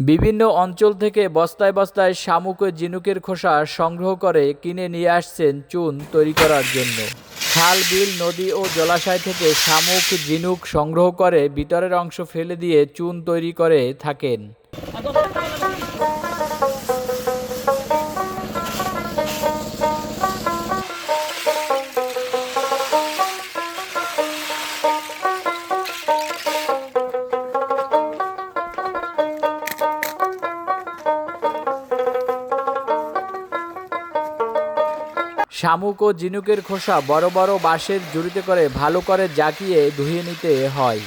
বিভিন্ন অঞ্চল থেকে বস্তায় বস্তায় শামুক ও ঝিনুকের খোসা সংগ্রহ করে কিনে নিয়ে আসছেন চুন তৈরি করার জন্য। খাল, বিল, নদী ও জলাশয় থেকে শামুক ঝিনুক সংগ্রহ করে ভিতরের অংশ ফেলে দিয়ে চুন তৈরি করে থাকেন। শামুক ও ঝিনুকের খোসা বড় বড় বাঁশের জুড়িতে করে ভালো করে জাকিয়ে ধুয়ে নিতে হয়।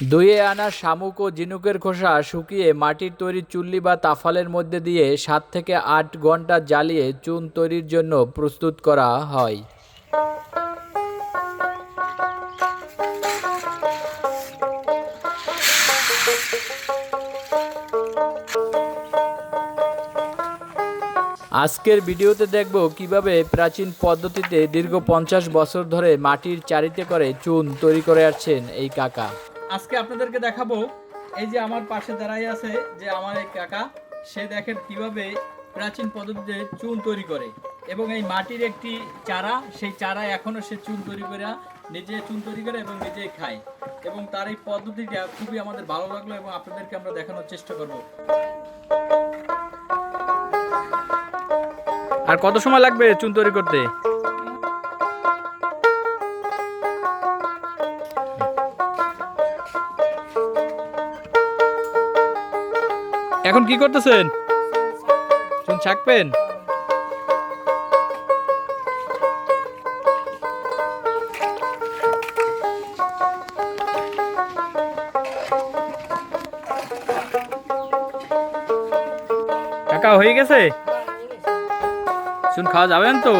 ধুয়ে আনা শামুক ও ঝিনুকের খোসা শুকিয়ে মাটির তৈরি চুল্লি বা তাফালের মধ্যে দিয়ে সাত থেকে আট ঘণ্টা জ্বালিয়ে চুন তৈরির জন্য প্রস্তুত করা হয়। আজকের ভিডিওতে দেখব কীভাবে প্রাচীন পদ্ধতিতে দীর্ঘ পঞ্চাশ বছর ধরে মাটির চারিতে করে চুন তৈরি করে আসছেন এই কাকা। আজকে আপনাদেরকে দেখাবো এই যে আমার পাশে দাঁড়াই আছে যে আমার এই কাকা, সে দেখেন কীভাবে প্রাচীন পদ্ধতিতে চুন তৈরি করে এবং এই মাটির একটি চারা, সেই চারা এখনও সে চুন তৈরি করে, নিজে চুন তৈরি করে এবং নিজেই খায়। এবং তার এই পদ্ধতিটা খুবই আমাদের ভালো লাগল এবং আপনাদেরকে আমরা দেখানোর চেষ্টা করব। আর কত সময় লাগবে চুন তৈরি করতে? এখন কি করতেছেন? চুন ছাকবেন কাকা হয়ে গেছে? চুন খাওয়া যাবেন তো?